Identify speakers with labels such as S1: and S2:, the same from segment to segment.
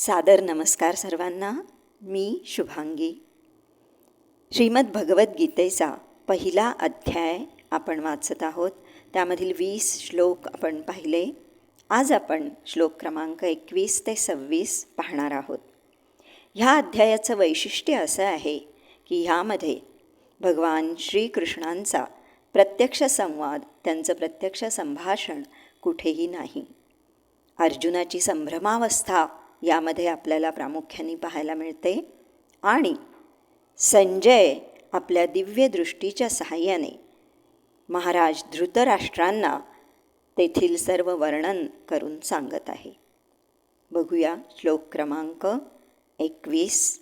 S1: सादर नमस्कार सर्वांना. मी शुभांगी. श्रीमद भगवद्गीतेचा पहिला अध्याय आपण वाचत आहोत. त्यामधील वीस श्लोक आपण पाहिले. आज आपण श्लोक क्रमांक एकवीस ते सव्वीस पाहणार आहोत. ह्या अध्यायाचं वैशिष्ट्य असं आहे की ह्यामध्ये भगवान श्रीकृष्णांचा प्रत्यक्ष संवाद त्यांचं प्रत्यक्ष संभाषण कुठेही नाही. अर्जुनाची संभ्रमावस्था यामध्ये आपल्याला प्रामुख्याने पाहायला मिळते. आणि संजय आपल्या दिव्य दृष्टीच्या सहाय्याने महाराज धृतराष्ट्रांना तेथील सर्व वर्णन करून सांगत आहे. बघूया श्लोक क्रमांक एकवीस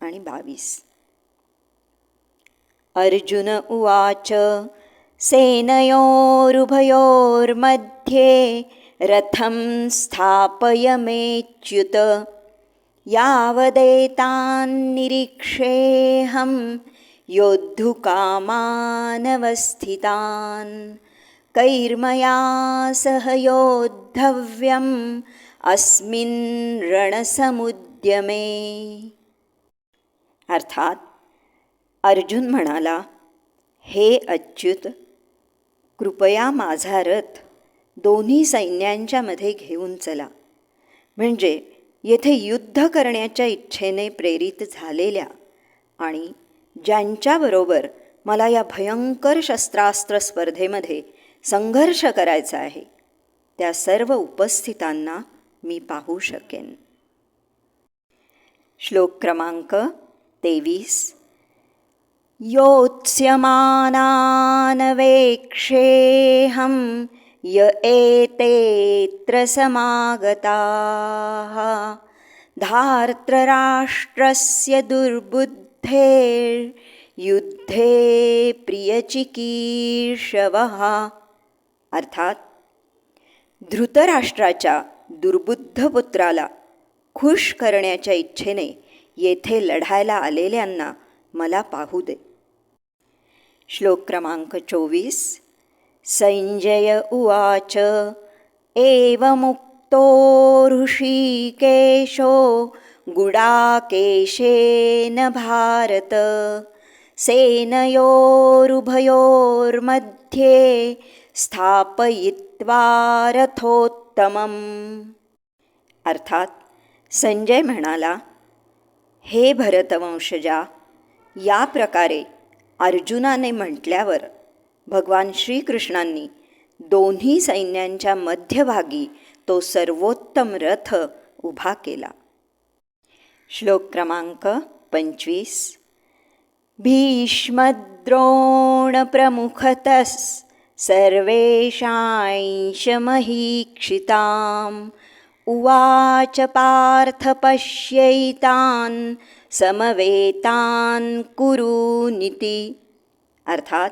S1: आणि बावीस. अर्जुन उवाच सेनयोरुभयोर्मध्ये रथं स्थापयमेच्युत यावदेतान्निरीक्षेऽहं योद्धुकामानवस्थितान्। कैर्मया सह योद्धव्यम् अस्मिन् रणसमुद्यमे। अर्थात अर्जुन म्हणाला हे अच्युत कृपया माझा रथ दोन्ही सैन्यांच्या मध्ये घेऊन चला. म्हणजे येथे युद्ध करण्याच्या इच्छेने प्रेरित झालेल्या आणि ज्यांच्याबरोबर मला या भयंकर शस्त्रास्त्र स्पर्धेमध्ये संघर्ष करायचा आहे त्या सर्व उपस्थितांना मी पाहू शकेन. श्लोक क्रमांक तेवीस. योत्स्यमानानवेक्षेहं य एतेऽत्र समागताः धार्तराष्ट्रस्य दुर्बुद्धेर्युद्धे प्रियचिकीर्षवः। अर्थात धृतराष्ट्राच्या दुर्बुद्ध पुत्राला खुश करण्याच्या इच्छेने येथे लढायला आलेल्यांना मला पाहू दे. श्लोक क्रमांक चोवीस. संजय उवाच एवमुक्तो ऋषिकेशो गुडाकेशेन भारत। सेनयोरुभयोर्मध्ये स्थापयित्वा रथोत्तमम्। अर्थात संजय म्हणाला हे भरतवंशजा या प्रकारे अर्जुनाने म्हटल्यावर भगवान श्रीकृष्णांनी दोन्ही सैन्यांच्या मध्यभागी तो सर्वोत्तम रथ उभा केला. श्लोक क्रमांक पंचवीस. भीष्मद्रोणप्रमुखतः सर्वेषांशमहीक्षिताम् उवाच पार्थ पश्यैतान् समवेतान् कुरूनिति. अर्थात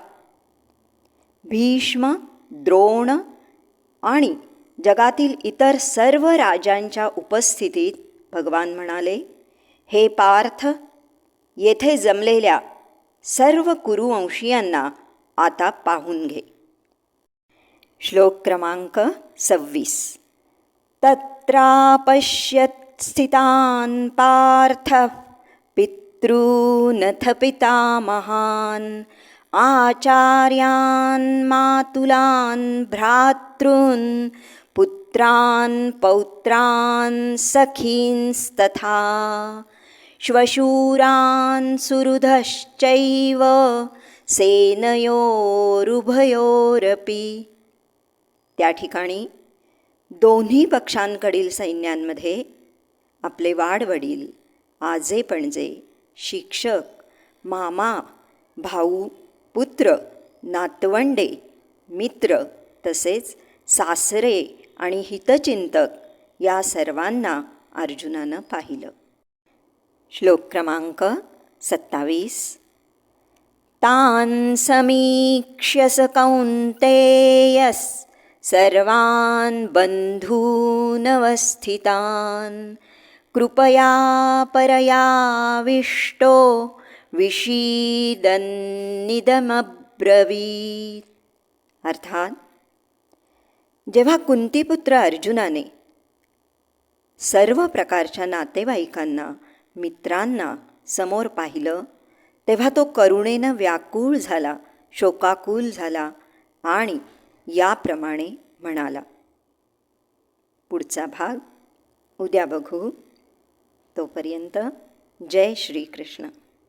S1: भीष्म द्रोण आणि जगातील इतर सर्व राजांच्या उपस्थितीत भगवान म्हणाले हे पार्थ येथे जमलेल्या सर्व कुरुवंशीयांना आता पाहून घे. श्लोक क्रमांक सव्वीस. तत्रापश्यत् स्थितान् पार्थ पितॄनथ पितामहान् आचार्यान् मातुलान् भ्रातॄन् पुत्रान् पौत्रान् सखींस्तथा श्वशूरान् सुहृदश्चैव सेनयोरुभयोरपी। त्या ठिकाणी दोन्ही पक्षांकडील सैन्यांमध्ये आपले वाडवडील आजे पणजे शिक्षक मामा भाऊ पुत्र नातवंडे मित्र तसेच सासरे आणि हितचिंतक या सर्वांना अर्जुनानं पाहिलं. श्लोक क्रमांक सत्तावीस. तान् समीक्ष्य स कौन्तेयस् सर्वान् बन्धूनवस्थितान् कृपया परयाविष्टो विषीदन्निदमब्रवीत. अर्थात जेव्हा कुंतीपुत्र अर्जुनाने सर्व प्रकारच्या नातेवाईकांना मित्रांना समोर पाहिलं तेव्हा तो करुणेनं व्याकुळ झाला शोकाकुल झाला आणि याप्रमाणे म्हणाला पुढचा भाग उद्या बघू. तोपर्यंत जय श्रीकृष्ण.